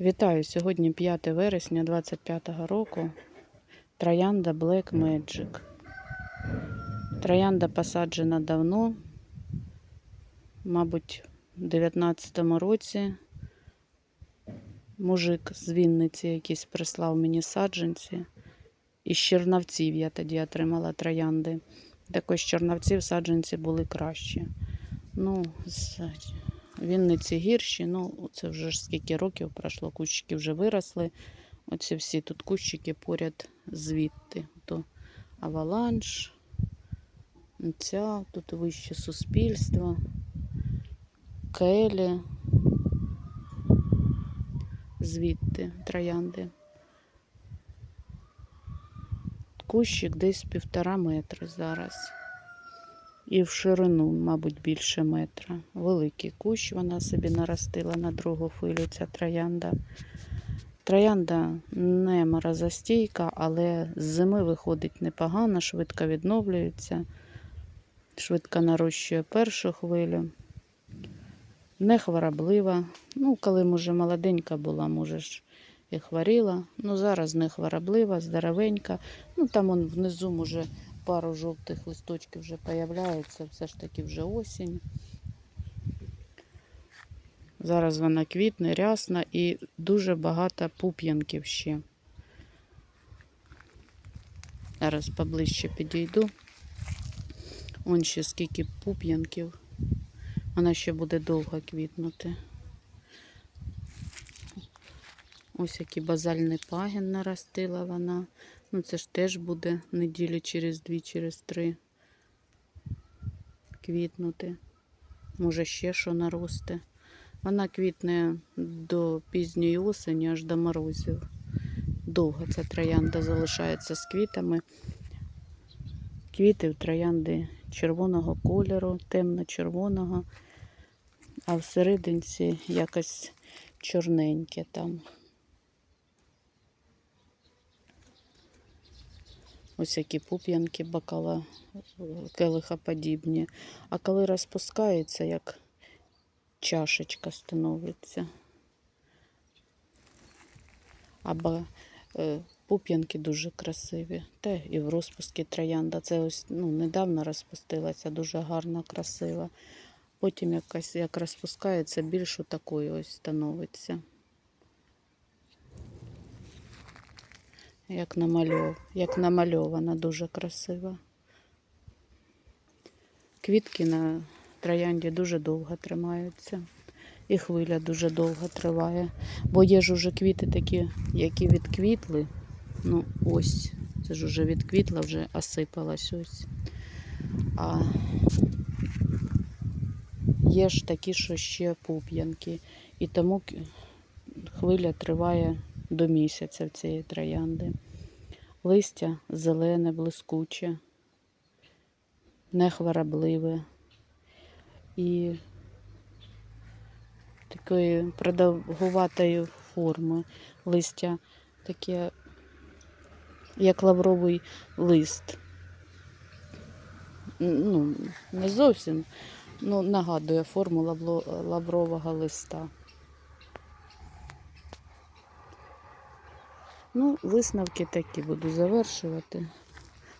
Вітаю! Сьогодні 5 вересня 25 року. Троянда Black Magic. Троянда посаджена давно, мабуть, в 19-му році. Мужик з Вінниці якийсь прислав мені саджанці. Із Чернавців я тоді отримала троянди. Також з Чернавців саджанці були кращі. Ну, з Вінниці гірші, ну це вже ж скільки років пройшло, кущики вже виросли. Оці всі тут кущики поряд звідти. То аваланш, ця, тут вище суспільство, келі, звідти троянди. Кущик десь півтора метри зараз. І в ширину, мабуть, більше метра. Великий кущ вона собі наростила на другу хвилю, ця троянда. Троянда не морозостійка, але з зими виходить непогано, швидко відновлюється, швидко нарощує першу хвилю. Не хвороблива. Ну, коли, може, молоденька була, може ж і хворіла. Ну, зараз не хвороблива, здоровенька. Ну, там он внизу, може, пару жовтих листочків вже появляється, все ж таки вже осінь. Зараз вона квітне, рясна і дуже багато пуп'янків ще. Зараз поближче підійду. Вон ще скільки пуп'янків. Вона ще буде довго квітнути. Ось який базальний пагін наростила вона. Ну, це ж теж буде неділі через дві, через три квітнути. Може, ще що наросте. Вона квітне до пізньої осені, аж до морозів. Довго ця троянда залишається з квітами. Квіти в троянди червоного кольору, темно-червоного, а всерединці якось чорненьке там. Ось які пуп'янки бокала келихоподібні. А коли розпускається, як чашечка становиться. Або е, пуп'янки дуже красиві. Та і в розпуску троянда. Це ось ну, недавно розпустилася, дуже гарна, красива. Потім якась як розпускається, більш такою ось становиться. Як намальов, як намальована, дуже красива. Квітки на троянді дуже довго тримаються. І хвиля дуже довго триває. Бо є ж уже квіти такі, які відквітли. Ну, ось, це ж уже відквітла, вже осипалась ось. А є ж такі, що ще пуп'янки. І тому хвиля триває до місяця в цієї троянди. Листя зелене, блискуче, нехворобливе і такої продовгуватої форми листя, таке, як лавровий лист. Ну, не зовсім, ну, нагадує форму лаврового листа. Ну, висновки такі буду завершувати.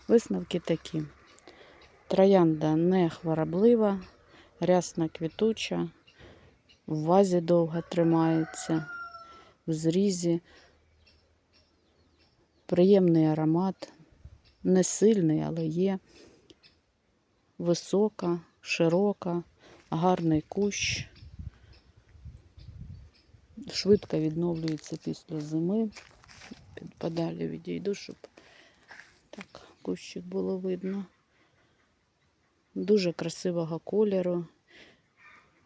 Висновки такі. Троянда не хвороблива, рясна квітуча, в вазі довго тримається, в зрізі. Приємний аромат, не сильний, але є. Висока, широка, гарний кущ. Швидко відновлюється після зими подалі відійду, щоб так кущик було видно. Дуже красивого кольору,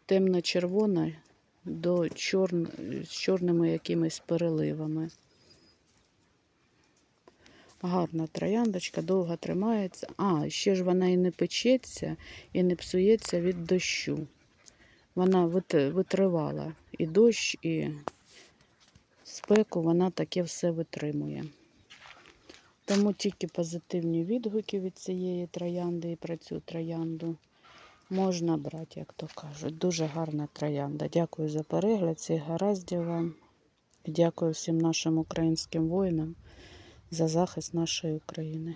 темно-червона до чорн... з чорними якимись переливами. Гарна трояндочка, довго тримається. А, ще ж вона і не печеться, і не псується від дощу. Вона витривала і дощ, і спеку вона таке все витримує. Тому тільки позитивні відгуки від цієї троянди і про цю троянду можна брати, як то кажуть. Дуже гарна троянда. Дякую за перегляд. Всіх гараздів вам. Дякую всім нашим українським воїнам за захист нашої України.